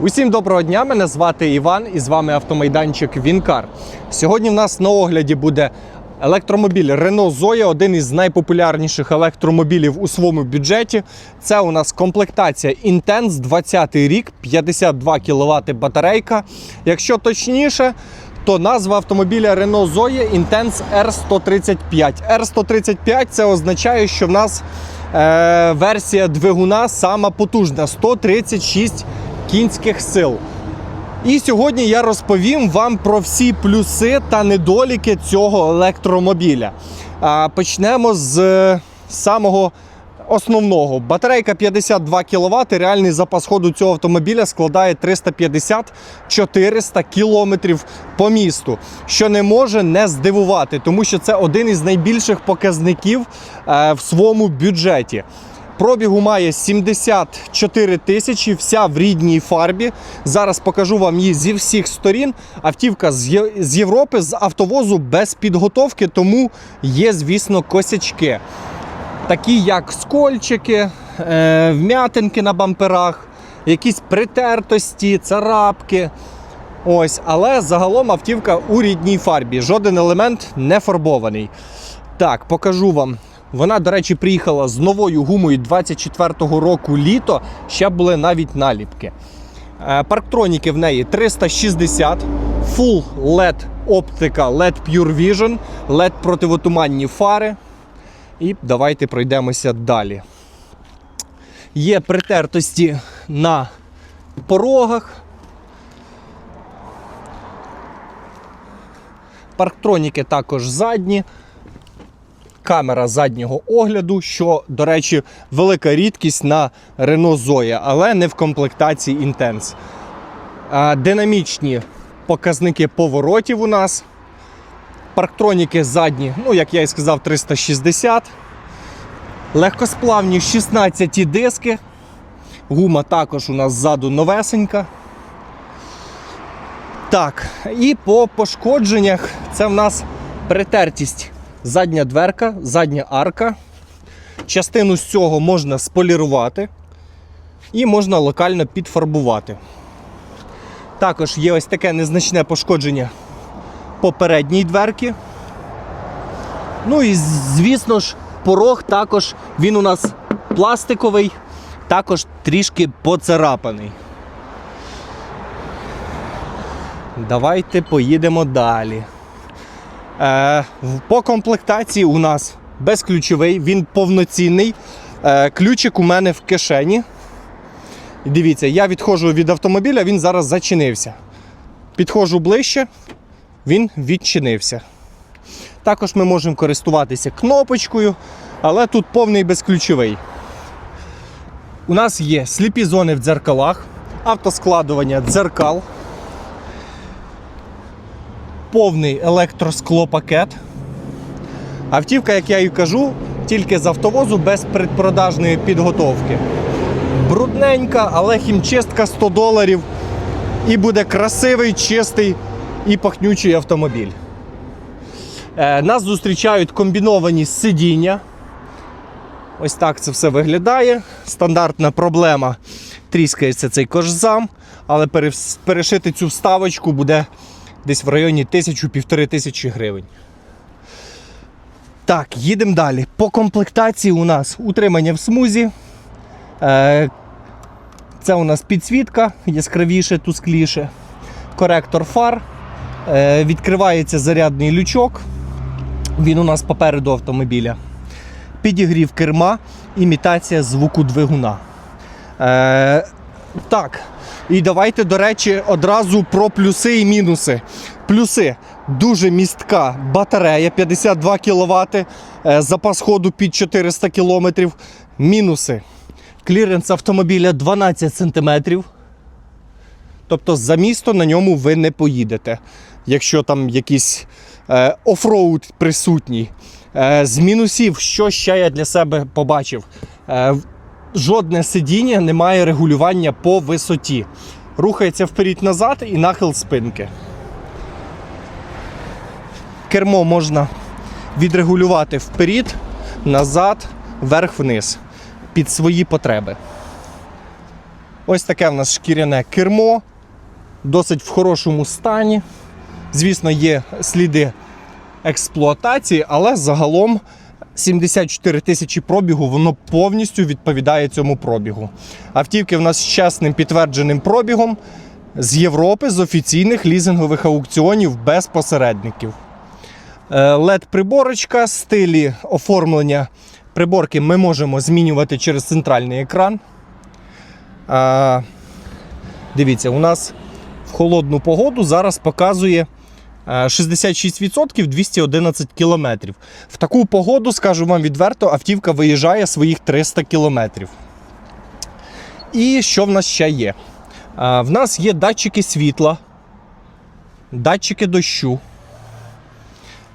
Усім доброго дня! Мене звати Іван і з вами автомайданчик Вінкар. Сьогодні в нас на огляді буде електромобіль Renault Zoe, один із найпопулярніших електромобілів у своєму бюджеті. Це у нас комплектація Intense 20 рік, 52 кВт батарейка. Якщо точніше, то назва автомобіля Renault Zoe Intense R135. R135 це означає, що в нас е, версія двигуна сама потужна 136 кінських сил. І сьогодні я розповім вам про всі плюси та недоліки цього електромобіля. Почнемо з самого основного. Батарейка 52 кВт, реальний запас ходу цього автомобіля складає 350-400 км по місту, що не може не здивувати, тому що це один із найбільших показників е, в своєму бюджеті. Пробігу має 74 тисячі, вся в рідній фарбі. Зараз покажу вам її зі всіх сторін. Автівка з Європи, з автовозу без підготовки, тому є, звісно, косячки. Такі як скольчики, е, вм'ятинки на бамперах, якісь притертості, царапки. Ось, але загалом автівка у рідній фарбі. Жоден елемент не фарбований. Так, покажу вам. Вона, до речі, приїхала з новою гумою 24-го року літо. Ще були навіть наліпки. Е, Парктроніки в неї 360, Full LED оптика, LED Pure Vision, LED противотуманні фари. І давайте пройдемося далі. Є притертості на порогах. Парктроніки також задні. Камера заднього огляду, що, до речі, велика рідкість на Renault Zoe, але не в комплектації Intense. Динамічні показники поворотів у нас. Парктроніки задні, ну, як я і сказав, 360. Легкосплавні 16 диски. Гума також у нас ззаду новесенька. Так, і по пошкодженнях це в нас притертість. Задня дверка, задня арка. Частину з цього можна сполірувати і можна локально підфарбувати. Також є ось таке незначне пошкодження попередній дверки. Ну і звісно ж, порог також він у нас пластиковий, також трішки поцарапаний. Давайте поїдемо далі. Е, по комплектації у нас безключовий, він повноцінний. Е, ключик у мене в кишені. Дивіться, я відходжу від автомобіля, він зараз зачинився. Підходжу ближче, він відчинився. Також ми можемо користуватися кнопочкою, але тут повний безключовий. У нас є сліпі зони в дзеркалах, автоскладування дзеркал, повний електросклопакет. Автівка, як я і кажу, тільки з автовозу без предпродажної підготовки. Брудненька, але хімчистка 100 доларів. І буде красивий, чистий і пахнючий автомобіль. Е, нас зустрічають комбіновані сидіння. Ось так це все виглядає. Стандартна проблема. Тріскається цей кожзам, але перешити цю вставочку буде десь в районі тисячу-півтори тисячі гривень. Так, їдемо далі. По комплектації у нас утримання в смузі. Е, це у нас підсвітка, яскравіше, тускліше. Коректор фар. Е, відкривається зарядний лючок. Він у нас попереду автомобіля. Підігрів керма, імітація звуку двигуна. Е, так. І давайте, до речі, одразу про плюси і мінуси. Плюси дуже містка батарея 52 кВт, запас ходу під 400 км. Мінуси. Кліренс автомобіля 12 см. Тобто за місто на ньому ви не поїдете, якщо там якийсь е, офроуд присутній. Е, з мінусів, що ще я для себе побачив? Жодне сидіння не має регулювання по висоті. Рухається вперед-назад і нахил спинки. Кермо можна відрегулювати вперед, назад, вверх-вниз під свої потреби. Ось таке в нас шкіряне кермо, досить в хорошому стані. Звісно, є сліди експлуатації, але загалом 74 тисячі пробігу, воно повністю відповідає цьому пробігу. Автівки в нас з чесним підтвердженим пробігом з Європи, з офіційних лізингових аукціонів без посередників. led приборочка стилі оформлення приборки ми можемо змінювати через центральний екран. Дивіться, у нас в холодну погоду зараз показує е, 66% 211 км. В таку погоду, скажу вам відверто, автівка виїжджає своїх 300 км. І що в нас ще є? В нас є датчики світла, датчики дощу,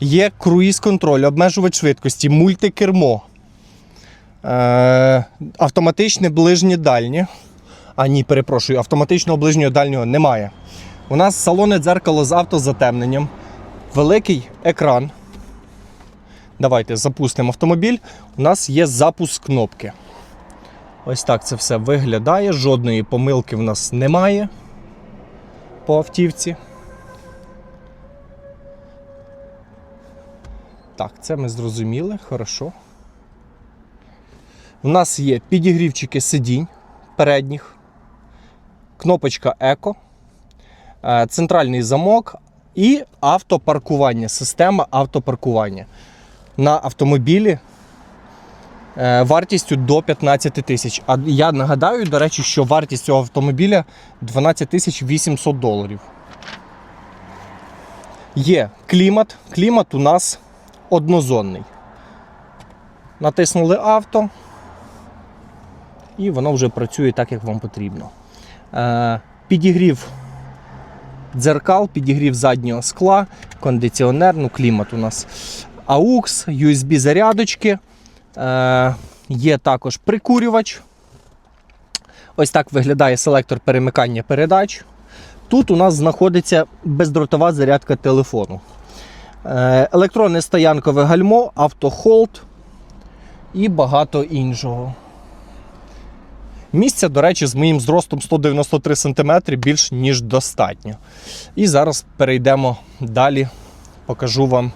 є круїз-контроль, обмежувач швидкості, мультикермо, е, автоматичне ближнє дальнє. А ні, перепрошую, автоматичного ближнього дальнього немає. У нас салонне дзеркало з автозатемненням, великий екран. Давайте запустимо автомобіль. У нас є запуск кнопки. Ось так це все виглядає. Жодної помилки в нас немає по автівці. Так, це ми зрозуміли, хорошо. У нас є підігрівчики сидінь передніх, кнопочка Еко, центральний замок і автопаркування, система автопаркування на автомобілі е, вартістю до 15 тисяч. А я нагадаю, до речі, що вартість цього автомобіля 12 тисяч 800 доларів. Є клімат. Клімат у нас однозонний. Натиснули авто, і воно вже працює так, як вам потрібно. Е, підігрів дзеркал, підігрів заднього скла, кондиціонер, ну клімат у нас. AUX, USB зарядочки. Е, є також прикурювач. Ось так виглядає селектор перемикання передач. Тут у нас знаходиться бездротова зарядка телефону. Е, електронне стоянкове гальмо, автохолд і багато іншого. Місця, до речі, з моїм зростом 193 см більш ніж достатньо. І зараз перейдемо далі, покажу вам,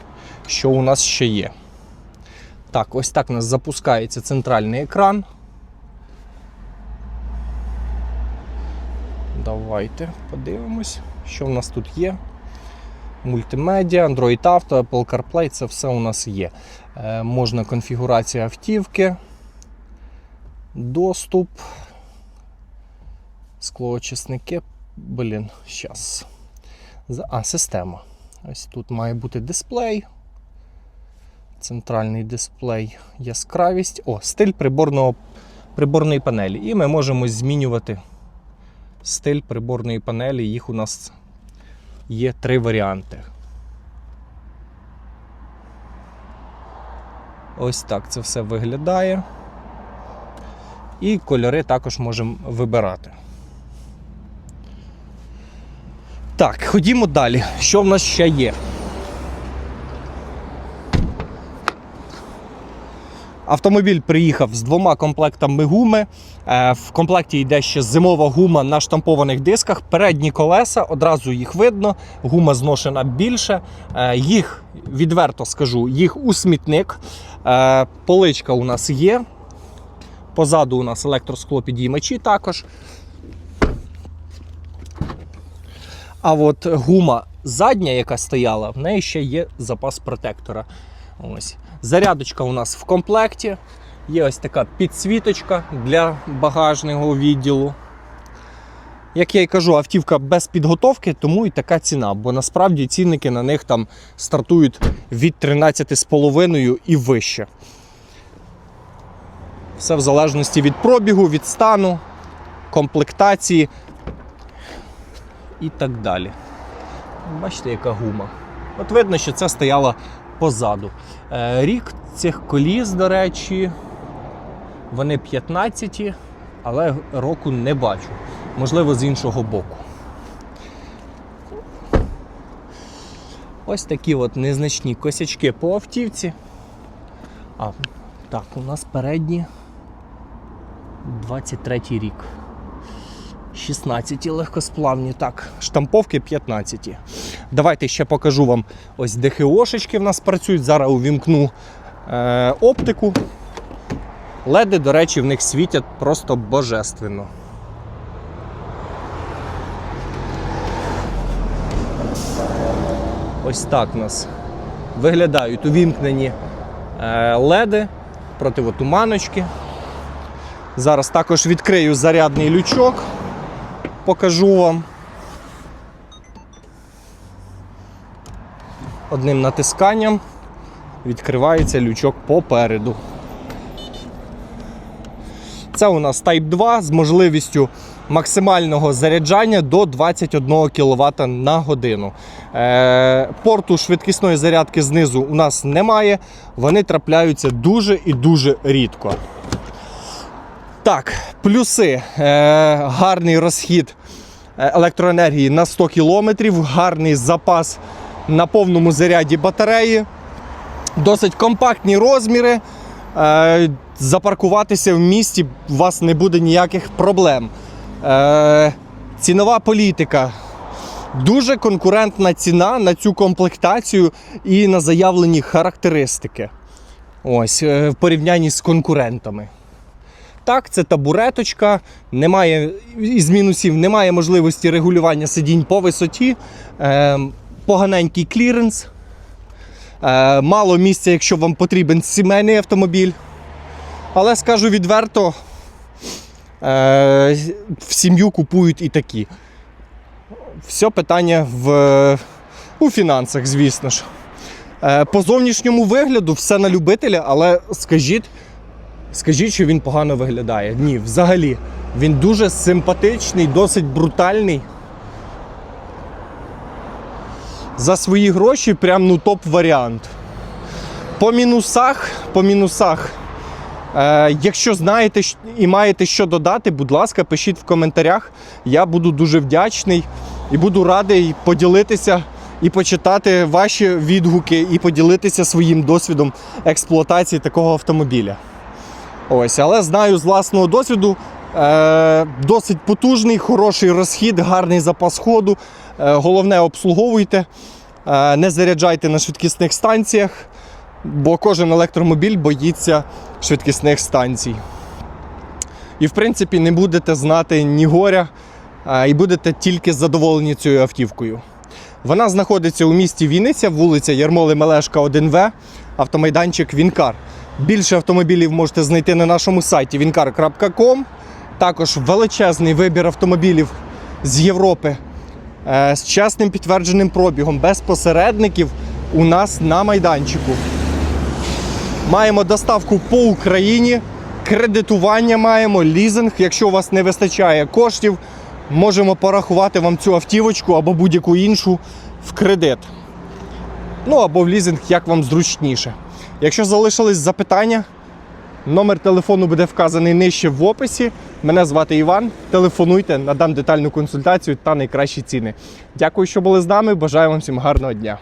що у нас ще є. Так, ось так у нас запускається центральний екран. Давайте подивимось, що в нас тут є. Мультимедіа, Android Auto, Apple CarPlay це все у нас є. Е, можна конфігурація автівки, доступ, склоочисники. Блін, щас. А, система. Ось тут має бути дисплей. Центральний дисплей, яскравість. О, стиль приборного, приборної панелі. І ми можемо змінювати стиль приборної панелі. Їх у нас є три варіанти. Ось так це все виглядає. І кольори також можемо вибирати. Так, ходімо далі. Що в нас ще є? Автомобіль приїхав з двома комплектами гуми. Е, В комплекті йде ще зимова гума на штампованих дисках. Передні колеса, одразу їх видно. Гума зношена більше. Е, Їх відверто скажу, їх у смітник. Е, Поличка у нас є. Позаду у нас електросклопідіймачі також. А от гума задня, яка стояла, в неї ще є запас протектора. Ось. Зарядочка у нас в комплекті. Є ось така підсвіточка для багажного відділу. Як я і кажу, автівка без підготовки, тому і така ціна, бо насправді цінники на них там стартують від 13,5 і вище. Все в залежності від пробігу, від стану, комплектації і так далі. Бачите, яка гума. От видно, що це стояло позаду. Е, Рік цих коліс, до речі, вони 15, але року не бачу. Можливо, з іншого боку. Ось такі от незначні косячки по автівці. А, так, у нас передні 23 рік. 16 легкосплавні, так, штамповки 15. Давайте ще покажу вам ось ДХОшечки в нас працюють. Зараз увімкну е, оптику. Леди, до речі, в них світять просто божественно. Ось так у нас виглядають увімкнені е, леди противотуманочки. Зараз також відкрию зарядний лючок, покажу вам. Одним натисканням відкривається лючок попереду. Це у нас Type 2 з можливістю максимального заряджання до 21 кВт на годину. Е, порту швидкісної зарядки знизу у нас немає, вони трапляються дуже і дуже рідко. Так, плюси. Е, гарний розхід е, електроенергії на 100 км, гарний запас на повному заряді батареї, досить компактні розміри. Е, запаркуватися в місті у вас не буде ніяких проблем. Цінова політика. Дуже конкурентна ціна на цю комплектацію і на заявлені характеристики. Ось, в порівнянні з конкурентами. Так, це табуреточка, немає із мінусів, немає можливості регулювання сидінь по висоті, е, поганенький кліренс, е, мало місця, якщо вам потрібен сімейний автомобіль. Але скажу відверто, е, в сім'ю купують і такі. Все питання в, у фінансах, звісно ж. Е, по зовнішньому вигляду все на любителя, але скажіть, скажіть, що він погано виглядає. Ні, взагалі. Він дуже симпатичний, досить брутальний. За свої гроші прям ну топ-варіант. По мінусах, по мінусах. Е, якщо знаєте і маєте що додати, будь ласка, пишіть в коментарях. Я буду дуже вдячний і буду радий поділитися і почитати ваші відгуки, і поділитися своїм досвідом експлуатації такого автомобіля. Ось, але знаю з власного досвіду. Е, досить потужний, хороший розхід, гарний запас ходу. Е, головне, обслуговуйте, е, не заряджайте на швидкісних станціях, бо кожен електромобіль боїться швидкісних станцій. І, в принципі, не будете знати ні горя, е, і будете тільки задоволені цією автівкою. Вона знаходиться у місті Вінниця, вулиця Ярмоли Мелешка, 1В, автомайданчик Вінкар. Більше автомобілів можете знайти на нашому сайті wincar.com. Також величезний вибір автомобілів з Європи е, з чесним підтвердженим пробігом, без посередників у нас на майданчику. Маємо доставку по Україні, кредитування маємо, лізинг. Якщо у вас не вистачає коштів, можемо порахувати вам цю автівочку або будь-яку іншу в кредит. Ну або в лізинг, як вам зручніше. Якщо залишились запитання, номер телефону буде вказаний нижче в описі. Мене звати Іван. Телефонуйте, надам детальну консультацію та найкращі ціни. Дякую, що були з нами. Бажаю вам всім гарного дня.